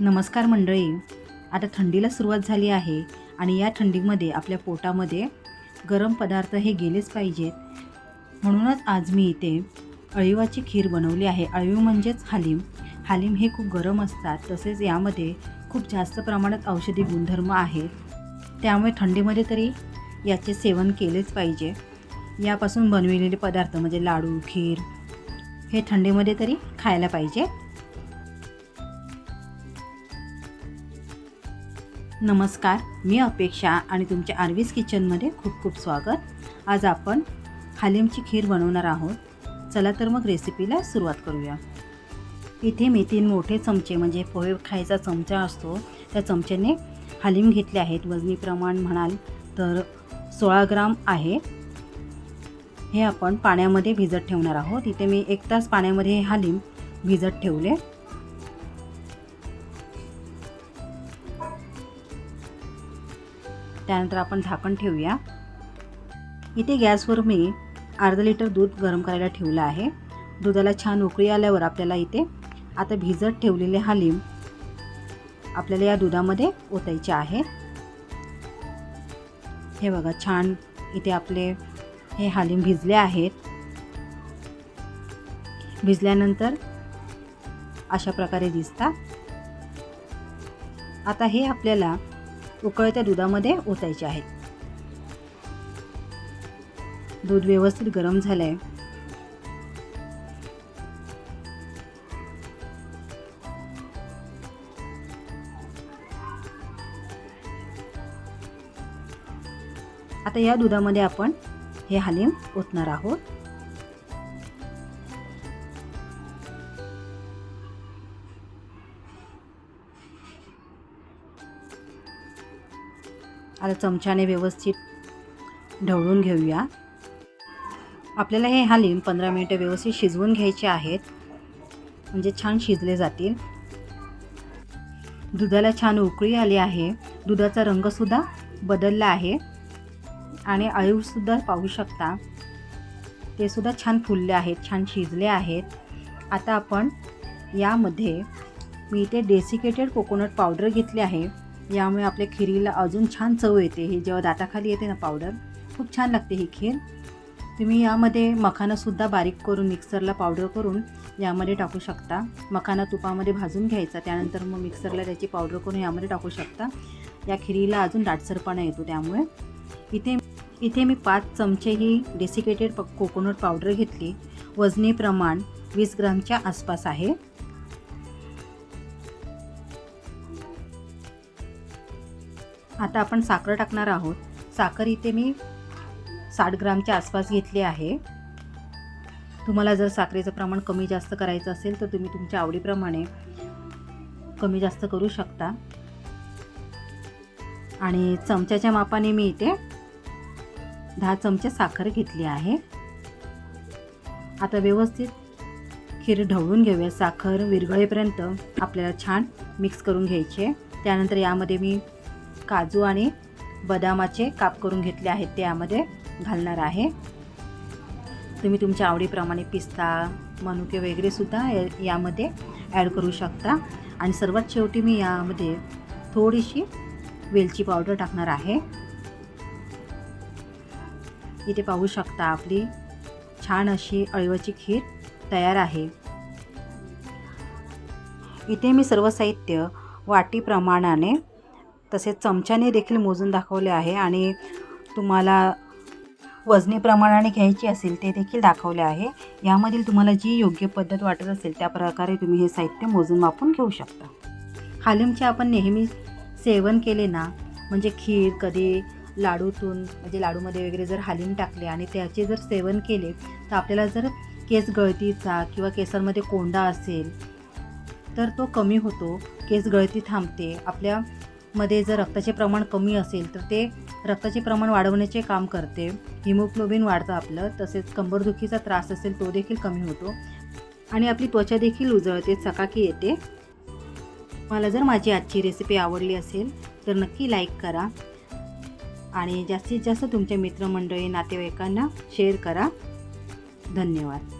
नमस्कार मंडळी. आता थंडीला सुरुवात झाली आहे आणि या थंडीमध्ये आपल्या पोटामध्ये गरम पदार्थ हे गेलेच पाहिजेत. म्हणूनच आज मी इथे अळीवाची खीर बनवली आहे. अळीव म्हणजेच हालीम. हालीम हे खूप गरम असतात. तसेच यामध्ये खूप जास्त प्रमाणात औषधी गुणधर्म आहेत. त्यामुळे थंडीमध्ये तरी याचे सेवन केलेच पाहिजे. यापासून बनविलेले पदार्थ म्हणजे लाडू खीर हे थंडीमध्ये तरी खायला पाहिजे. नमस्कार मी अपेक्षा आणि तुमच्या आर्वीज किचनमध्ये खूप खूप स्वागत. आज आपण हालिमची खीर बनवणार आहोत. चला तर मग रेसिपीला सुरुवात करूया. इथे मी तीन मोठे चमचे म्हणजे पोहे खायचा चमचा असतो त्या चमच्याने हालिम घेतले आहेत. वजनी प्रमाण म्हणाल तर सोळा ग्राम आहे. हे आपण पाण्यामध्ये भिजत ठेवणार आहोत. इथे मी एक तास पाण्यामध्ये हे हालिम भिजत ठेवले. त्यानंतर आपण झाकण ठेवूया. इथे गॅसवर मी अर्धा लिटर दूध गरम करायला ठेवलं आहे. दुधाला छान उकळी आल्यावर आपल्याला इथे आता भिजत ठेवलेले हालीम आपल्याला या दुधामध्ये ओतायचे आहे. हे बघा छान इथे आपले हे हालीम भिजले आहेत. भिजल्यानंतर अशा प्रकारे दिसतात. आता हे आपल्याला उकळत्या दुधामध्ये ओतायचे आहेत. दूध व्यवस्थित गरम झालंय. आता या दुधामध्ये आपण हे हालीम ओतणार आहोत. आता चमच्याने व्यवस्थित ढवळून घेऊया. आपल्याला हे हालीम पंधरा मिनटं व्यवस्थित शिजवून घ्यायचे आहेत. म्हणजे छान शिजले जातील. दुधाला छान उकळी आली आहे. दुधाचा रंगसुद्धा बदलला आहे. आणि अळूसुद्धा पाहू शकता. ते सुद्धा छान फुलले आहेत छान शिजले आहेत. आता आपण यामध्ये मी इथे डेसिकेटेड कोकोनट पावडर घेतली आहे. यामुळे आपल्या खिरीला अजून छान चव येते. ही जेव्हा दाताखाली येते ना पावडर खूप छान लागते ही खीर. तुम्ही यामध्ये मखानासुद्धा बारीक करून मिक्सरला पावडर करून यामध्ये टाकू शकता. मखाना तुपामध्ये भाजून घ्यायचा त्यानंतर मग मिक्सरला त्याची पावडर करून यामध्ये टाकू शकता. या खिरीला अजून दाटसरपणा येतो त्यामुळे. इथे इथे मी पाच चमचे ही डेसिकेटेड प कोकोनट पावडर घेतली. वजनी प्रमाण वीस ग्रामच्या आसपास आहे. आता आपण साखर टाकणार आहोत. साखर इथे मी साठ ग्रामच्या आसपास घेतली आहे. तुम्हाला जर साखरेचं प्रमाण कमी जास्त करायचं असेल तर तुम्ही तुमच्या आवडीप्रमाणे कमी जास्त करू शकता. आणि चमच्याच्या मापाने मी इथे दहा चमचे साखर घेतली आहे. आता व्यवस्थित खीर ढवळून घेऊया. साखर विरघळेपर्यंत आपल्याला छान मिक्स करून घ्यायचे त्यानंतर यामध्ये मी काजू आणि बदामाचे काप करून घेतले आहेत ते यामध्ये घालणार आहे. तुम्ही तुमच्या आवडीप्रमाणे पिस्ता मनुके वगैरे सुद्धा यामध्ये ॲड करू शकता. आणि सर्वात शेवटी मी यामध्ये थोडीशी वेलची पावडर टाकणार आहे. इथे पाहू शकता आपली छान अशी अळवाची खीर तयार आहे. इथे मी सर्व साहित्य वाटी प्रमाणाने तसेच चमच्याने देखील मोजून दाखवले आहे आणि तुम्हाला वजनी प्रमाणाने घ्यायची असेल ते देखील दाखवले आहे. यामधील तुम्हाला जी योग्य पद्धत वाटत असेल त्या प्रकारे तुम्ही हे साहित्य मोजून मापून घेऊ शकता. हालिमचे आपण नेहमी सेवन केले ना म्हणजे खीर कधी लाडूतून म्हणजे लाडूमध्ये वगैरे जर हालीम टाकले आणि त्याचे जर सेवन केले तर आपल्याला जर केस गळतीचा किंवा केसांमध्ये कोंडा असेल तर तो कमी होतो. केस गळती थांबते. मध्ये जर रक्ताचे प्रमाण कमी असेल तर ते रक्ताचे प्रमाण वाढवण्याचे काम करते. हिमोग्लोबिन वाढतं आपलं तसेच कंबरदुखीचा त्रास असेल तो देखील कमी होतो. आणि आपली त्वचा देखील उजळते चकाकी येते. मला जर माझी आजची रेसिपी आवडली असेल तर नक्की लाईक करा. आणि जास्तीत जास्त तुमच्या मित्रमंडळी नातेवाईकांना शेअर करा. धन्यवाद.